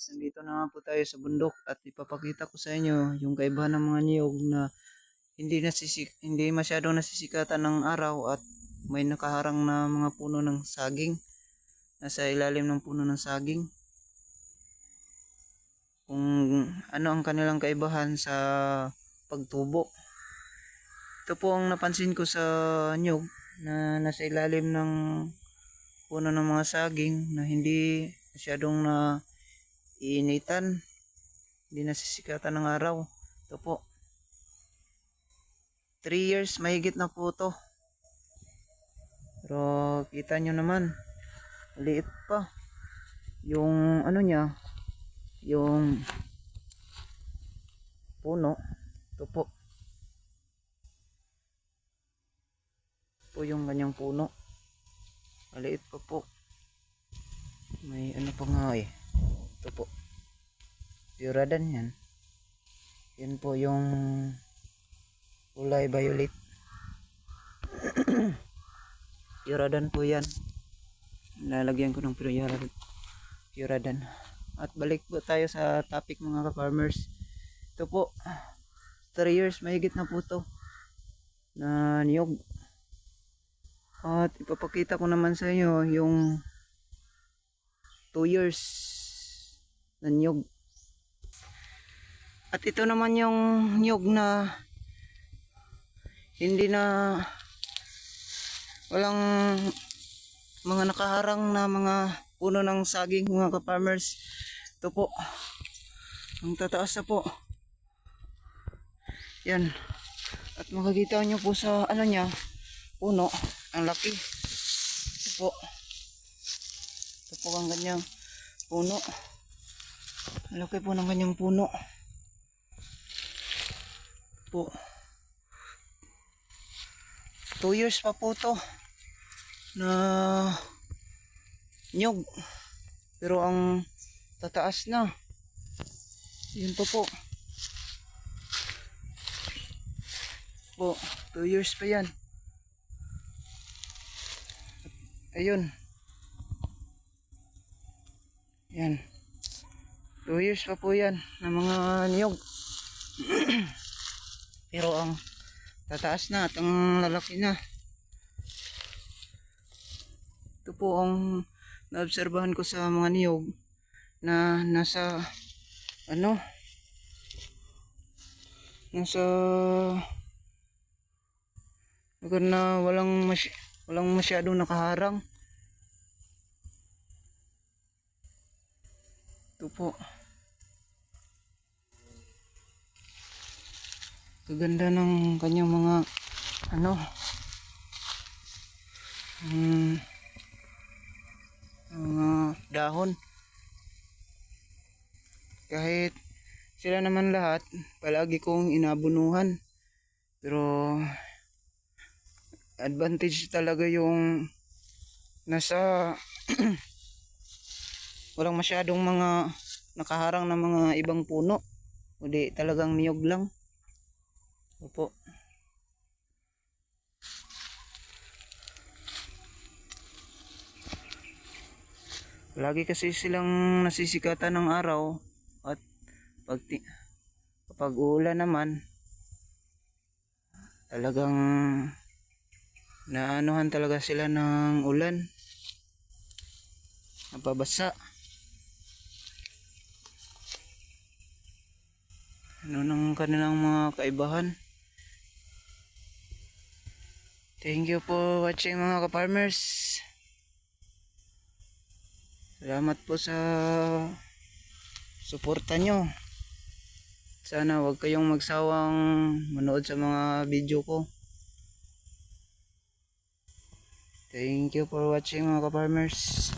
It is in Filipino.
ka-farmers, nandito naman po tayo sa bundok at ipapakita ko sa inyo yung kaibahan ng mga niyog na hindi nasisik hindi masyadong nasisikatan ng araw at may nakaharang na mga puno ng saging nasa ilalim ng puno ng saging. Kung ano ang kanilang kaibahan sa pagtubo. Ito po ang napansin ko sa nyog na nasa ilalim ng puno ng mga saging na hindi masyadong na iinitan. Hindi nasisikatan ng araw. Ito po. 3 years mahigit na po to. Pero kita nyo naman liit pa. Yung ano niya yung puno ito po. Po yung kanyang puno. Maliit pa po. May ano pa nga eh ito po. Puradan yan yan. Po yung kulay violet. Puradan po yan. Lalagyan ko ng puradan puradan at balik po tayo sa topic mga ka-farmers. Ito po. 3 years mahigit na po to na niyog. At ipapakita ko naman sa inyo yung 2 years na niyog. At ito naman yung niyog na hindi na walang mga nakaharang na mga puno ng saging mga ka-farmers. Ito po. Ang tataas na po. Yan. At makikita nyo po sa ano niya, puno. Ang laki. Ito po. Ito po ang ganyang puno. Ang laki po ng ganyang puno. Po. Two years pa po to na nyog. Pero ang tataas na. Yun po po. Po, two years pa yan. Ayun. Yan. Two years pa po yan ng mga niyog. Pero ang tataas na at ang lalaki na. Ito po ang naobserbahan ko sa mga niyog na nasa ano nasa lugar na walang masy walang masyadong nakaharang ito po. Kaganda ng kanyang mga ano hmm, mga dahon. Kahit sila naman lahat palagi kong inabunuhan. Pero advantage talaga yung nasa walang masyadong mga nakaharang na mga ibang puno. Kundi talagang niyog lang. Opo. Lagi kasi silang nasisikatan ng araw at pag kapag uulan naman talagang naanuhan talaga sila ng ulan. Napabasa ano ng kanilang mga kaibahan? Thank you for watching mga ka-farmers. Salamat po sa suporta nyo. Sana wag kayong magsawang manood sa mga video ko. Thank you for watching mga ka-farmers.